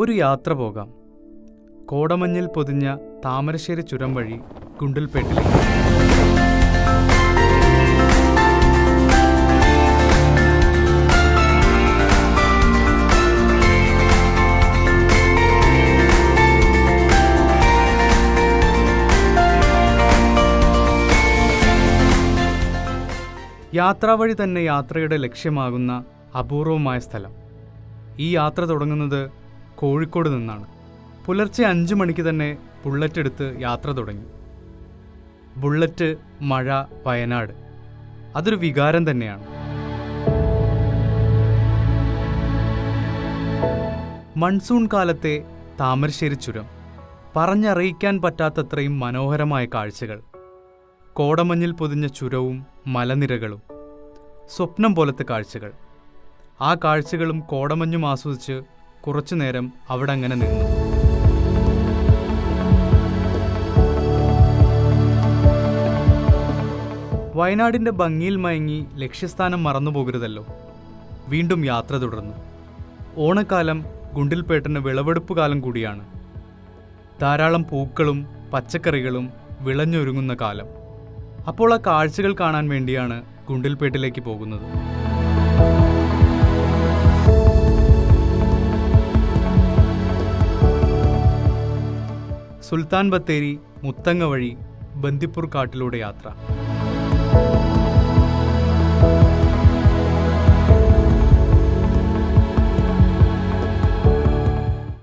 ഒരു യാത്ര പോകാം. കോടമഞ്ഞിൽ പൊതിഞ്ഞ താമരശ്ശേരി ചുരം വഴി ഗുണ്ടൽപേട്ടിലേക്ക്. യാത്രാവഴി തന്നെ യാത്രയുടെ ലക്ഷ്യമാകുന്ന അപൂർവമായ സ്ഥലം. ഈ യാത്ര തുടങ്ങുന്നത് കോഴിക്കോട് നിന്നാണ്. പുലർച്ചെ അഞ്ചു മണിക്ക് തന്നെ ബുള്ളറ്റ് എടുത്ത് യാത്ര തുടങ്ങി. ബുള്ളറ്റ് മഴ വയനാട്. അതൊരു വികാരം തന്നെയാണ്. മൺസൂൺ കാലത്തെ താമരശ്ശേരി ചുരം പറഞ്ഞറിയിക്കാൻ പറ്റാത്തത്രയും മനോഹരമായ കാഴ്ചകൾ. കോടമഞ്ഞിൽ പൊതിഞ്ഞ ചുരവും മലനിരകളും. സ്വപ്നം പോലത്തെ കാഴ്ചകൾ. ആ കാഴ്ചകളും കോടമഞ്ഞും ആസ്വദിച്ച് കുറച്ചുനേരം അവിടെ അങ്ങനെ നിന്നു. വയനാടിന്റെ ഭംഗിയിൽ മയങ്ങി ലക്ഷ്യസ്ഥാനം മറന്നുപോകരുതല്ലോ വീണ്ടും യാത്ര തുടർന്നു. ഓണക്കാലം ഗുണ്ടിൽപേട്ടന് വിളവെടുപ്പ് കാലം കൂടിയാണ്. ധാരാളം പൂക്കളും പച്ചക്കറികളും വിളഞ്ഞൊരുങ്ങുന്ന കാലം. അപ്പോൾ ആ കാഴ്ചകൾ കാണാൻ വേണ്ടിയാണ് ഗുണ്ടിൽപേട്ടിലേക്ക് പോകുന്നത്. സുൽത്താൻ ബത്തേരി മുത്തങ്ങ വഴി ബന്ദിപ്പൂർ കാട്ടിലൂടെ യാത്ര.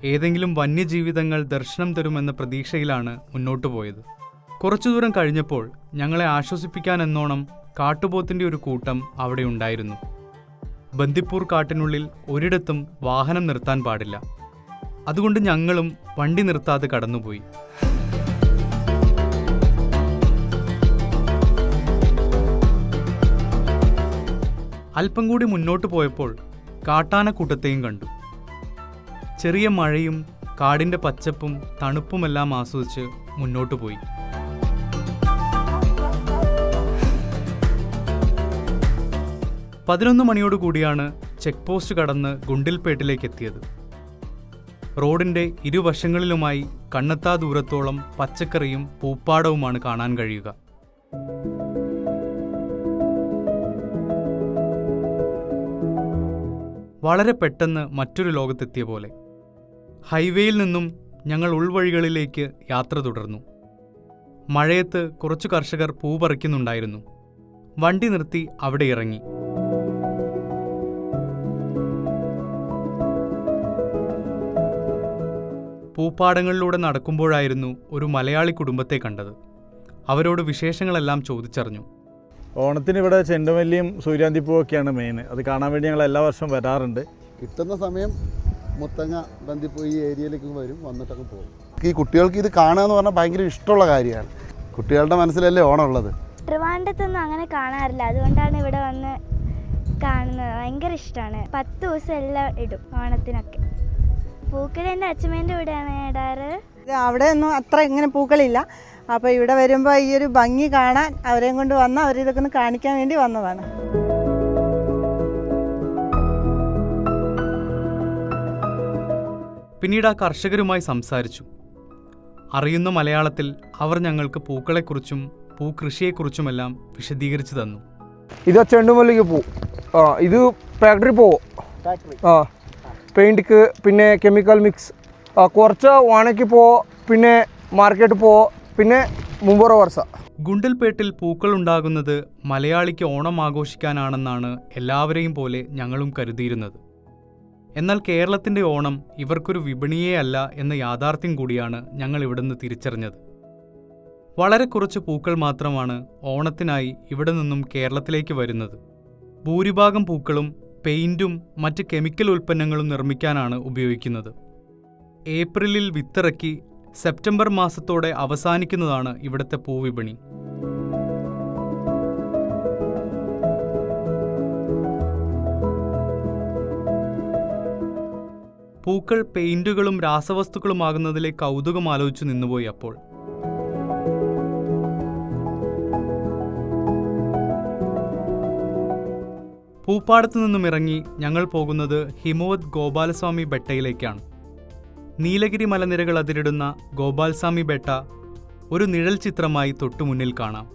ഏതെങ്കിലും വന്യജീവിതങ്ങൾ ദർശനം തരുമെന്ന പ്രതീക്ഷയിലാണ് മുന്നോട്ടു പോയത്. കുറച്ചു ദൂരം കഴിഞ്ഞപ്പോൾ ഞങ്ങളെ ആശ്വസിപ്പിക്കാൻ എന്നോണം കാട്ടുപോത്തിന്റെ ഒരു കൂട്ടം അവിടെ ഉണ്ടായിരുന്നു. ബന്ദിപ്പൂർ കാട്ടിനുള്ളിൽ ഒരിടത്തും വാഹനം നിർത്താൻ പാടില്ല. അതുകൊണ്ട് ഞങ്ങളും വണ്ടി നിർത്താതെ കടന്നുപോയി. അല്പം കൂടി മുന്നോട്ട് പോയപ്പോൾ കാട്ടാന കാട്ടാനക്കൂട്ടത്തെയും കണ്ടു. ചെറിയ മഴയും കാടിന്റെ പച്ചപ്പും തണുപ്പുമെല്ലാം ആസ്വദിച്ച് മുന്നോട്ട് പോയി. പതിനൊന്ന് മണിയോടുകൂടിയാണ് ചെക്ക് പോസ്റ്റ് കടന്ന് ഗുണ്ടിൽപേട്ടിലേക്ക് എത്തിയത് റോഡിന്റെ ഇരുവശങ്ങളിലുമായി കണ്ണെത്താ ദൂരത്തോളം പച്ചക്കറിയും പൂപ്പാടവുമാണ് കാണാൻ കഴിയുക. വളരെ പെട്ടെന്ന് മറ്റൊരു ലോകത്തെത്തിയ പോലെ. ഹൈവേയിൽ നിന്നും ഞങ്ങൾ ഉൾവഴികളിലേക്ക് യാത്ര തുടർന്നു. മഴയത്ത് കുറച്ചു കർഷകർ പൂ പറിക്കുന്നുണ്ടായിരുന്നു. വണ്ടി നിർത്തി അവിടെ ഇറങ്ങി. പൂപ്പാടങ്ങളിലൂടെ നടക്കുമ്പോഴായിരുന്നു ഒരു മലയാളി കുടുംബത്തെ കണ്ടത്. അവരോട് വിശേഷങ്ങളെല്ലാം ചോദിച്ചറിഞ്ഞു. ഓണത്തിന് ഇവിടെ ചെണ്ടുമല്ലിയും സൂര്യാന്തിപ്പൂവൊക്കെയാണ് മെയിൻ അത് കാണാൻ വേണ്ടി ഞങ്ങൾ എല്ലാ വർഷവും വരാറുണ്ട്. കിട്ടുന്ന സമയം മുത്തങ്ങ ബന്ദിപ്പൂ ഈ ഏരിയയിലേക്ക് വരും വന്നിട്ടൊക്കെ പോകും. ഈ കുട്ടികൾക്ക് ഇത് കാണുക എന്ന് പറഞ്ഞാൽ ഭയങ്കര ഇഷ്ടമുള്ള കാര്യമാണ്. കുട്ടികളുടെ മനസ്സിലല്ലേ ഓണം ഉള്ളത് ട്രിവാൻഡത്തൊന്നും അങ്ങനെ കാണാറില്ല. അതുകൊണ്ടാണ് ഇവിടെ വന്ന് കാണുന്നത്. ഭയങ്കര ഇഷ്ടമാണ്. പത്ത് ദിവസം എല്ലാം ഇടും ഓണത്തിനൊക്കെ. പൂക്കൾ എന്റെ അച്ഛമ്മേന്റെ കൂടെയാണ് ഇടാറ് ഇത് അവിടെ ഒന്നും അത്ര ഇങ്ങനെ പൂക്കളില്ല. അപ്പോൾ ഇവിടെ വരുമ്പോൾ ഈ ഒരു ഭംഗി കാണാൻ അവരെയും കൊണ്ട് വന്ന് അവരിതൊക്കെ ഒന്ന് കാണിക്കാൻ വേണ്ടി വന്നതാണ്. പിന്നീട് ആ കർഷകരുമായി സംസാരിച്ചു. അറിയുന്ന മലയാളത്തിൽ അവർ ഞങ്ങൾക്ക് പൂക്കളെക്കുറിച്ചും പൂക്കൃഷിയെക്കുറിച്ചുമെല്ലാം വിശദീകരിച്ചു തന്നു. ഇത് ചെണ്ടുമല്ലിക്ക് പൂ. ആ ഇത് ഫാക്ടറി പോവും? ആ. പെയിന്റ്ക്ക് പിന്നെ കെമിക്കൽ മിക്സ്. കുറച്ച് വാണയ്ക്ക് പോ പിന്നെ മാർക്കറ്റ് പോ പിന്നെ മുമ്പറ വർഷ. ഗുണ്ടൽപേട്ടിൽ പൂക്കൾ ഉണ്ടാകുന്നത് മലയാളിക്ക് ഓണം ആഘോഷിക്കാനാണെന്നാണ് എല്ലാവരെയും പോലെ ഞങ്ങളും കരുതിയിരുന്നത്. എന്നാൽ കേരളത്തിന്റെ ഓണം ഇവർക്കൊരു വിപണിയേ അല്ല എന്ന യാഥാർത്ഥ്യം കൂടിയാണ് ഞങ്ങൾ ഇവിടുന്ന് തിരിച്ചറിഞ്ഞത്. വളരെ കുറച്ച് പൂക്കൾ മാത്രമാണ് ഓണത്തിനായി ഇവിടെ നിന്നും കേരളത്തിലേക്ക് വരുന്നത്. ഭൂരിഭാഗം പൂക്കളും പെയിന്റും മറ്റ് കെമിക്കൽ ഉൽപ്പന്നങ്ങളും നിർമ്മിക്കാനാണ് ഉപയോഗിക്കുന്നത്. ഏപ്രിലിൽ വിത്തിറക്കി സെപ്റ്റംബർ മാസത്തോടെ അവസാനിക്കുന്നതാണ് ഇവിടുത്തെ പൂവിപണി. പൂക്കൾ പെയിന്റുകളും രാസവസ്തുക്കളുമാകുന്നതിലെ കൗതുകം ആലോചിച്ചു നിന്നുപോയി അപ്പോൾ. പൂപ്പാടത്തു നിന്നും ഇറങ്ങി ഞങ്ങൾ പോകുന്നത് ഹിമവത് ഗോപാലസ്വാമി ബെട്ടയിലേക്കാണ്. നീലഗിരി മലനിരകൾ അതിരിടുന്ന ഗോപാൽസ്വാമി ബെട്ട ഒരു നിഴൽ ചിത്രമായി തൊട്ടുമുന്നിൽ കാണാം.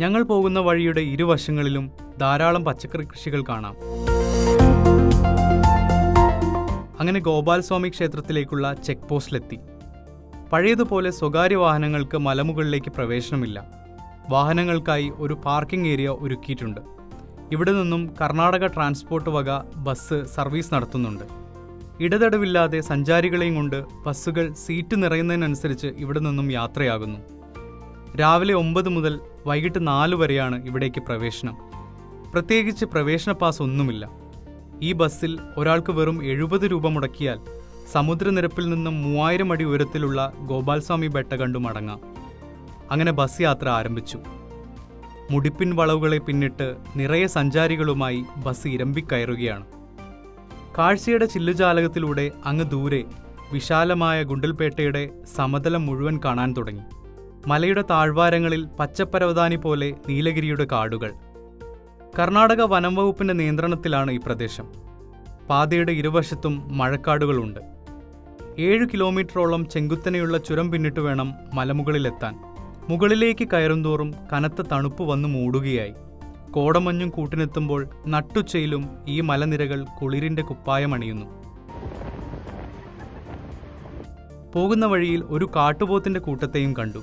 ഞങ്ങൾ പോകുന്ന വഴിയുടെ ഇരുവശങ്ങളിലും ധാരാളം പച്ചക്കറി കൃഷികൾ കാണാം. അങ്ങനെ ഗോപാൽസ്വാമി ക്ഷേത്രത്തിലേക്കുള്ള ചെക്ക് പോസ്റ്റിലെത്തി. പഴയതുപോലെ സ്വകാര്യ വാഹനങ്ങൾക്ക് മലമുകളിലേക്ക് പ്രവേശനമില്ല. വാഹനങ്ങൾക്കായി ഒരു പാർക്കിംഗ് ഏരിയ ഒരുക്കിയിട്ടുണ്ട്. ഇവിടെ നിന്നും കർണാടക ട്രാൻസ്പോർട്ട് വക ബസ് സർവീസ് നടത്തുന്നുണ്ട്. ഇടതടവില്ലാതെ സഞ്ചാരികളെയും കൊണ്ട് ബസ്സുകൾ സീറ്റ് നിറയുന്നതിനനുസരിച്ച് ഇവിടെ നിന്നും യാത്രയാകുന്നു. രാവിലെ ഒമ്പത് മുതൽ വൈകിട്ട് നാല് വരെയാണ് ഇവിടേക്ക് പ്രവേശനം. പ്രത്യേകിച്ച് പ്രവേശന പാസ് ഒന്നുമില്ല. ഈ ബസ്സിൽ ഒരാൾക്ക് വെറും എഴുപത് രൂപ മുടക്കിയാൽ സമുദ്രനിരപ്പിൽ നിന്നും മൂവായിരം അടി ഉയരത്തിലുള്ള ഗോപാൽസ്വാമി ബെട്ട കണ്ടു മടങ്ങാം. അങ്ങനെ ബസ് യാത്ര ആരംഭിച്ചു. മുടിപ്പിൻ വളവുകളെ പിന്നിട്ട് നിറയെ സഞ്ചാരികളുമായി ബസ് ഇരമ്പിക്കയറുകയാണ്. കാഴ്ചയുടെ ചില്ലുജാലകത്തിലൂടെ അങ്ങ് ദൂരെ വിശാലമായ ഗുണ്ടൽപേട്ടയുടെ സമതലം മുഴുവൻ കാണാൻ തുടങ്ങി. മലയുടെ താഴ്വാരങ്ങളിൽ പച്ചപ്പരവതാനി പോലെ നീലഗിരിയുടെ കാടുകൾ. കർണാടക വനം വകുപ്പിന്റെ നിയന്ത്രണത്തിലാണ് ഈ പ്രദേശം. പാതയുടെ ഇരുവശത്തും മഴക്കാടുകളുണ്ട്. ഏഴ് കിലോമീറ്ററോളം ചെങ്കുത്തനെയുള്ള ചുരം പിന്നിട്ട് വേണം മലമുകളിലെത്താൻ. മുകളിലേക്ക് കയറുന്തോറും കനത്ത തണുപ്പ് വന്നു മൂടുകയായി. കോടമഞ്ഞും കൂട്ടിനെത്തുമ്പോൾ നട്ടുച്ചയിലും ഈ മലനിരകൾ കുളിരിന്റെ കുപ്പായമണിയുന്നു. പോകുന്ന വഴിയിൽ ഒരു കാട്ടുപോത്തിന്റെ കൂട്ടത്തെയും കണ്ടു.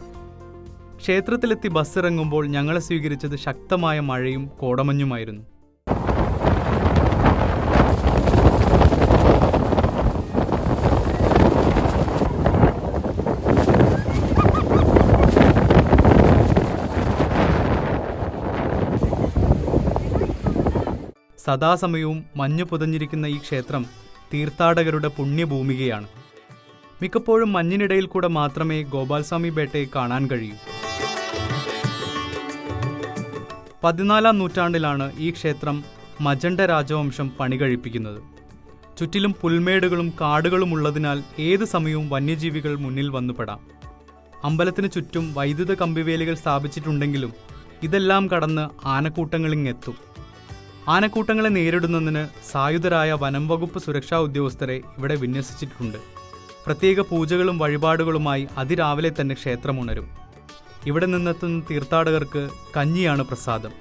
ക്ഷേത്രത്തിലെത്തി ബസ് ഇറങ്ങുമ്പോൾ ഞങ്ങളെ സ്വീകരിച്ചത് ശക്തമായ മഴയും കോടമഞ്ഞുമായിരുന്നു. സദാസമയവും മഞ്ഞു പുതഞ്ഞിരിക്കുന്ന ഈ ക്ഷേത്രം തീർത്ഥാടകരുടെ പുണ്യഭൂമികയാണ്. മിക്കപ്പോഴും മഞ്ഞിനിടയിൽ കൂടെ മാത്രമേ ഗോപാൽസ്വാമി ബേട്ടയെ കാണാൻ കഴിയൂ. പതിനാലാം നൂറ്റാണ്ടിലാണ് ഈ ക്ഷേത്രം മജണ്ട രാജവംശം പണികഴിപ്പിക്കുന്നത്. ചുറ്റിലും പുൽമേടുകളും കാടുകളും ഉള്ളതിനാൽ ഏത് സമയവും വന്യജീവികൾ മുന്നിൽ വന്നുപെടാം. അമ്പലത്തിന് ചുറ്റും വൈദ്യുത കമ്പിവേലികൾ സ്ഥാപിച്ചിട്ടുണ്ടെങ്കിലും ഇതെല്ലാം കടന്ന് ആനക്കൂട്ടങ്ങളിങ്ങെത്തും. ആനക്കൂട്ടങ്ങളെ നേരിടുന്നതിന് സായുധരായ വനം വകുപ്പ് സുരക്ഷാ ഉദ്യോഗസ്ഥരെ ഇവിടെ വിന്യസിച്ചിട്ടുണ്ട്. പ്രത്യേക പൂജകളും വഴിപാടുകളുമായി അതിരാവിലെ തന്നെ ക്ഷേത്രമുണരും. ഇവിടെ നിന്നെത്തുന്ന തീർത്ഥാടകർക്ക് കഞ്ഞിയാണ് പ്രസാദം.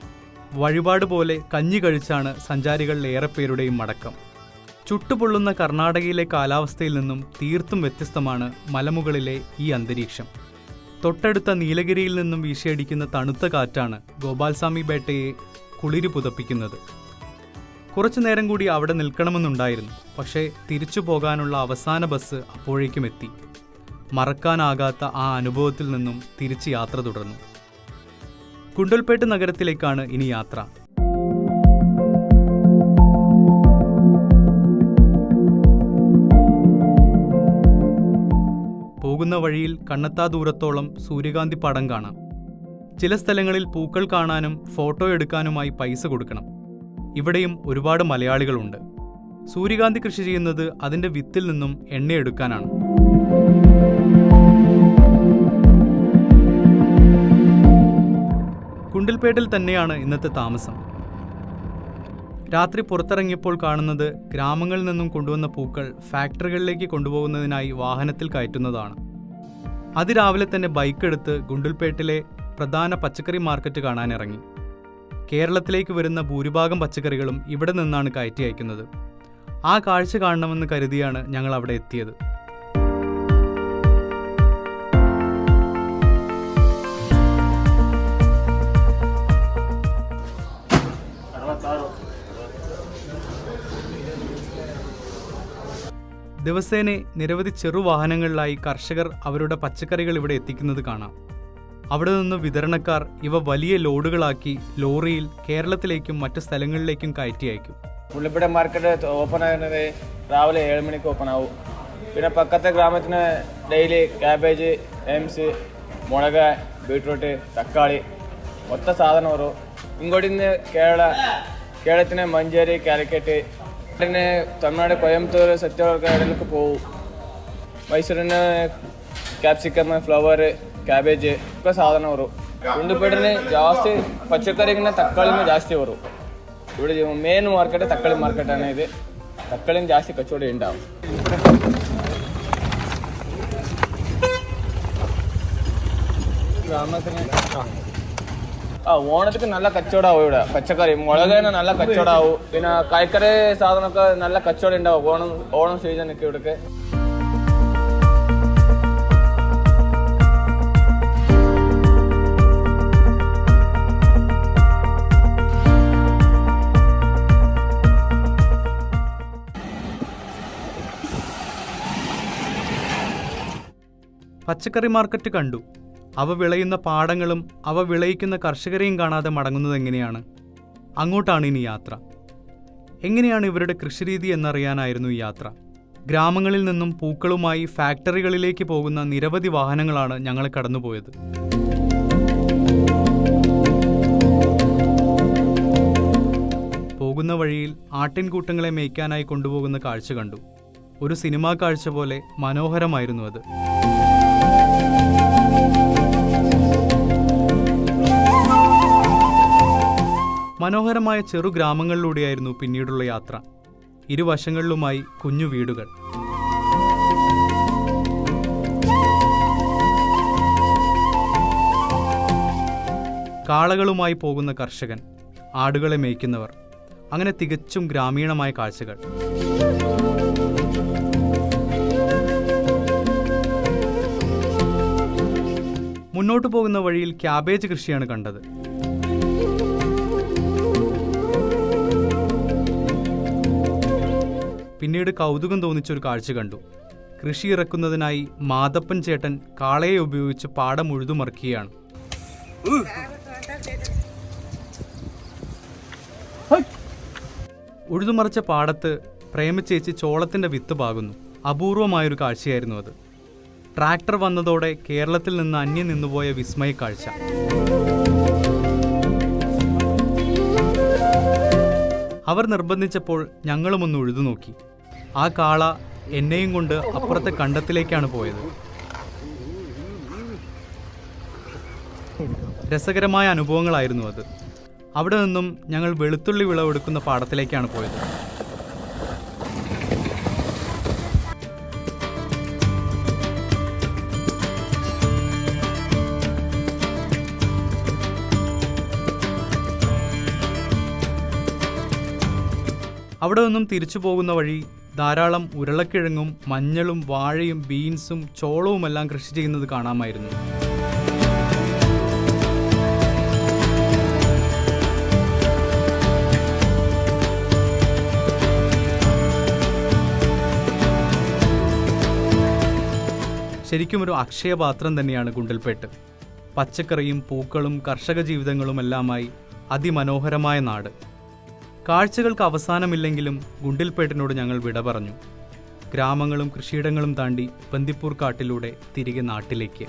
വഴിപാട് പോലെ കഞ്ഞി കഴിച്ചാണ് സഞ്ചാരികളിൽ ഏറെ പേരുടെയും മടക്കം. ചുട്ടുപൊള്ളുന്ന കർണാടകയിലെ കാലാവസ്ഥയിൽ നിന്നും തീർത്തും വ്യത്യസ്തമാണ് മലമുകളിലെ ഈ അന്തരീക്ഷം. തൊട്ടടുത്ത നീലഗിരിയിൽ നിന്നും വീശിയടിക്കുന്ന തണുത്ത കാറ്റാണ് ഗോപാൽസ്വാമി ബേട്ടയെ കുളിരി പുതപ്പിക്കുന്നത്. കുറച്ചു നേരം കൂടി അവിടെ നിൽക്കണമെന്നുണ്ടായിരുന്നു. പക്ഷേ തിരിച്ചു പോകാനുള്ള അവസാന ബസ് അപ്പോഴേക്കും എത്തി. മറക്കാനാകാത്ത ആ അനുഭവത്തിൽ നിന്നും തിരിച്ച് യാത്ര തുടർന്നു. കുണ്ടൽപേട്ട് നഗരത്തിലേക്കാണ് ഇനി യാത്ര. പോകുന്ന വഴിയിൽ കണ്ണെത്താ ദൂരത്തോളം സൂര്യകാന്തി പടം കാണാം. ചില സ്ഥലങ്ങളിൽ പൂക്കൾ കാണാനും ഫോട്ടോ എടുക്കാനുമായി പൈസ കൊടുക്കണം. ഇവിടെയും ഒരുപാട് മലയാളികളുണ്ട്. സൂര്യകാന്തി കൃഷി ചെയ്യുന്നത് അതിന്റെ വിത്തിൽ നിന്നും എണ്ണയെടുക്കാനാണ് കുണ്ടിൽപേട്ടിൽ തന്നെയാണ് ഇന്നത്തെ താമസം. രാത്രി പുറത്തിറങ്ങിയപ്പോൾ കാണുന്നത് ഗ്രാമങ്ങളിൽ നിന്നും കൊണ്ടുവന്ന പൂക്കൾ ഫാക്ടറികളിലേക്ക് കൊണ്ടുപോകുന്നതിനായി വാഹനത്തിൽ കയറ്റുന്നതാണ്. അതിരാവിലെ തന്നെ ബൈക്കെടുത്ത് ഗുണ്ടിൽപേട്ടിലെ പ്രധാന പച്ചക്കറി മാർക്കറ്റ് കാണാനിറങ്ങി കേരളത്തിലേക്ക് വരുന്ന ഭൂരിഭാഗം പച്ചക്കറികളും ഇവിടെ നിന്നാണ് കയറ്റി അയക്കുന്നത്. ആ കാഴ്ച കാണണമെന്ന് കരുതിയാണ് ഞങ്ങൾ അവിടെ എത്തിയത്. ദിവസേന നിരവധി ചെറുവാഹനങ്ങളിലായി കർഷകർ അവരുടെ പച്ചക്കറികൾ ഇവിടെ എത്തിക്കുന്നത് കാണാം. അവിടെ നിന്ന് വിതരണക്കാർ ഇവ വലിയ ലോഡുകളാക്കി ലോറിയിൽ കേരളത്തിലേക്കും മറ്റ് സ്ഥലങ്ങളിലേക്കും കയറ്റി അയക്കും. മുല്ലപ്പുഴ മാർക്കറ്റ് ഓപ്പൺ ആകുന്നത് രാവിലെ ഏഴ് മണിക്ക് ഓപ്പൺ ആവും. പിന്നെ പക്കത്തെ ഗ്രാമത്തിന് ഡെയിലി ക്യാബേജ് എംസ് മുളക് ബീട്രൂട്ട് തക്കാളി ഒത്ത സാധനം വരും ഇങ്ങോട്ടിന്ന് കേരള കേരളത്തിന് മഞ്ചേരി കാലിക്കറ്റ് പിന്നെ തമിഴ്നാട് കോയമ്പത്തൂർ സത്യവർഗ പോകും. പോവും മൈസൂരിന് ക്യാപ്സിക്കം ഫ്ലവർ ಕ್ಯಾಬೇಜ್ ಇವ ಸಾಧನ ಅವರು ಒಂದು ಬಿಡ್ರೆ ಜಾಸ್ತಿ ಪಚ್ಚಕರಿಗಿನ ತಕ್ಕಳಿನ ಜಾಸ್ತಿ ಅವರು ಇವಡಿ ಮೇನ್ ಮಾರ್ಕೆಟ್ ತಕ್ಕಳಿ ಮಾರ್ಕೆಟ್ ಅನ್ನ ಇದೆ. ತಕ್ಕಳಿನ ಜಾಸ್ತಿ ಕಚೋಡಿ ಇಂಡ ಆ, ಓಣದಕ್ಕೆ ನಲ್ಲ ಕಚ್ಚೋಡ ಅವು ಇವಡ ಪಚ್ಚಕರಿ ಒಳಗೇನ ನಲ್ಲ ಕಚ್ಚೋಡ ಅವು ಇನ್ನ ಕಾಯ್ಕರೆ ಸಾಧನಕ್ಕ ನಲ್ಲ ಕಚ್ಚೋಡ ಇಂಡ ಓಣ ಓಣ ಸೀಸನ್ ಇವಡಕ್ಕೆ പച്ചക്കറി മാർക്കറ്റ് കണ്ടു. അവ വിളയുന്ന പാടങ്ങളും അവ വിളയിക്കുന്ന കർഷകരെയും കാണാതെ മടങ്ങുന്നത് എങ്ങനെയാണ്? അങ്ങോട്ടാണ് ഇനി യാത്ര. എങ്ങനെയാണ് ഇവരുടെ കൃഷിരീതി എന്നറിയാനായിരുന്നു ഈ യാത്ര. ഗ്രാമങ്ങളിൽ നിന്നും പൂക്കളുമായി ഫാക്ടറികളിലേക്ക് പോകുന്ന നിരവധി വാഹനങ്ങളാണ് ഞങ്ങൾ കടന്നുപോയത്. പോകുന്ന വഴിയിൽ ആട്ടിൻകൂട്ടങ്ങളെ മേയ്ക്കാനായി കൊണ്ടുപോകുന്ന കാഴ്ച കണ്ടു. ഒരു സിനിമാ കാഴ്ച പോലെ മനോഹരമായിരുന്നു അത്. മനോഹരമായ ചെറു ഗ്രാമങ്ങളിലൂടെയായിരുന്നു പിന്നീടുള്ള യാത്ര. ഇരുവശങ്ങളിലുമായി കുഞ്ഞു വീടുകൾ. കാളകളുമായി പോകുന്ന കർഷകൻ ആടുകളെ മേയ്ക്കുന്നവർ അങ്ങനെ തികച്ചും ഗ്രാമീണമായ കാഴ്ചകൾ. മുന്നോട്ടു പോകുന്ന വഴിയിൽ ക്യാബേജ് കൃഷിയാണ് കണ്ടത്. പിന്നീട് കൗതുകം തോന്നിച്ച ഒരു കാഴ്ച കണ്ടു. കൃഷി ഇറക്കുന്നതിനായി മാതപ്പൻ ചേട്ടൻ കാളയെ ഉപയോഗിച്ച് പാടം ഉഴുതുമറിക്കുകയാണ്. ഉഴുതുമറിച്ച പാടത്ത് പ്രേമചേച്ചി ചോളത്തിന്റെ വിത്ത് പാകുന്നു. അപൂർവമായൊരു കാഴ്ചയായിരുന്നു അത്. ട്രാക്ടർ വന്നതോടെ കേരളത്തിൽ നിന്ന് അന്യം നിന്നുപോയ വിസ്മയ കാഴ്ച. അവർ നിർബന്ധിച്ചപ്പോൾ ഞങ്ങളുമൊന്ന് ഉഴുതു നോക്കി ആ കാള എന്നെയും കൊണ്ട് അപ്പുറത്തെ കണ്ടത്തിലേക്കാണ് പോയത്. രസകരമായ അനുഭവങ്ങളായിരുന്നു അത്. അവിടെ നിന്നും ഞങ്ങൾ വെളുത്തുള്ളി വിളവെടുക്കുന്ന പാടത്തിലേക്കാണ് പോയത്. അവിടെ നിന്നും തിരിച്ചു പോകുന്ന വഴി ധാരാളം ഉരുളക്കിഴങ്ങും മഞ്ഞളും വാഴയും ബീൻസും ചോളവുമെല്ലാം കൃഷി ചെയ്യുന്നത് കാണാമായിരുന്നു. ശരിക്കും ഒരു അക്ഷയപാത്രം തന്നെയാണ് ഗുണ്ടൽപേട്ട്. പച്ചക്കറിയും പൂക്കളും കർഷക ജീവിതങ്ങളുമെല്ലാമായി അതിമനോഹരമായ നാട്. കാഴ്ചകൾക്ക് അവസാനമില്ലെങ്കിലും ഗുണ്ടിൽപേട്ടിനോട് ഞങ്ങൾ വിട പറഞ്ഞു. ഗ്രാമങ്ങളും കൃഷിയിടങ്ങളും താണ്ടി ബന്ദിപ്പൂർ കാട്ടിലൂടെ തിരികെ നാട്ടിലേക്ക്.